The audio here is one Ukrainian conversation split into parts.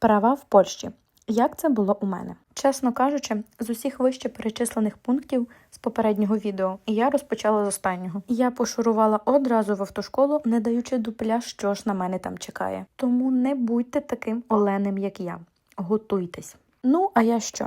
Права в Польщі. Як це було у мене? Чесно кажучи, з усіх вище перечислених пунктів з попереднього відео я розпочала з останнього. Я пошурувала одразу в автошколу, не даючи дупля, що ж на мене там чекає. Тому не будьте таким оленем, як я. Готуйтесь. Ну, а я що?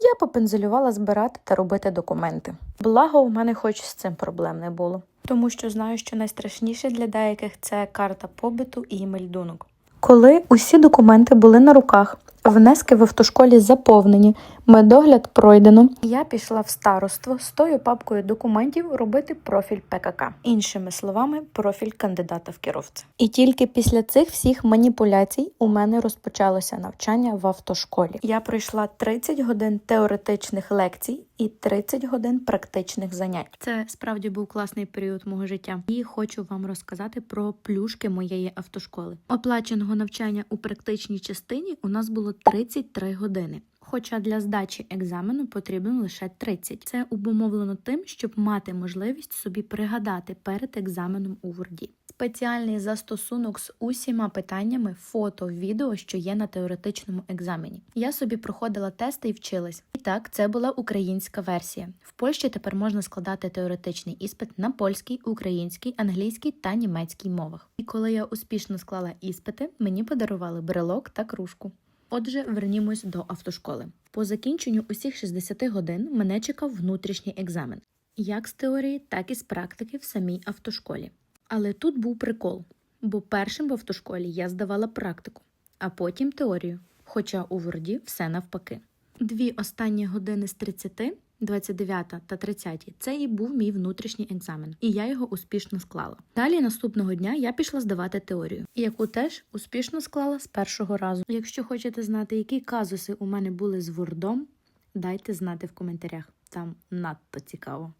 Я попензелювала збирати та робити документи. Благо, у мене хоч з цим проблем не було. Тому що знаю, що найстрашніше для деяких це карта побиту і мельдунок. Коли усі документи були на руках, внески в автошколі заповнені, медогляд пройдено, я пішла в староство з тою папкою документів робити профіль ПКК. Іншими словами, профіль кандидата в керовці. І тільки після цих всіх маніпуляцій у мене розпочалося навчання в автошколі. Я пройшла 30 годин теоретичних лекцій і 30 годин практичних занять. Це справді був класний період мого життя. І хочу вам розказати про плюшки моєї автошколи. Оплаченого навчання у практичній частині у нас було 33 години. Хоча для здачі екзамену потрібно лише 30. Це обумовлено тим, щоб мати можливість собі пригадати перед екзаменом у Word. Спеціальний застосунок з усіма питаннями, фото, відео, що є на теоретичному екзамені. Я собі проходила тести і вчилась. І так, це була українська версія. В Польщі тепер можна складати теоретичний іспит на польській, українській, англійській та німецькій мовах. І коли я успішно склала іспити, мені подарували брелок та кружку. Отже, вернімось до автошколи. По закінченню усіх 60 годин мене чекав внутрішній екзамен, як з теорії, так і з практики в самій автошколі. Але тут був прикол, бо першим в автошколі я здавала практику, а потім теорію, хоча у Ворді все навпаки. Дві останні години з 30, 29 та 30 це і був мій внутрішній екзамен, і я його успішно склала. Далі наступного дня я пішла здавати теорію, яку теж успішно склала з першого разу. Якщо хочете знати, які казуси у мене були з Вордом, дайте знати в коментарях. Там надто цікаво.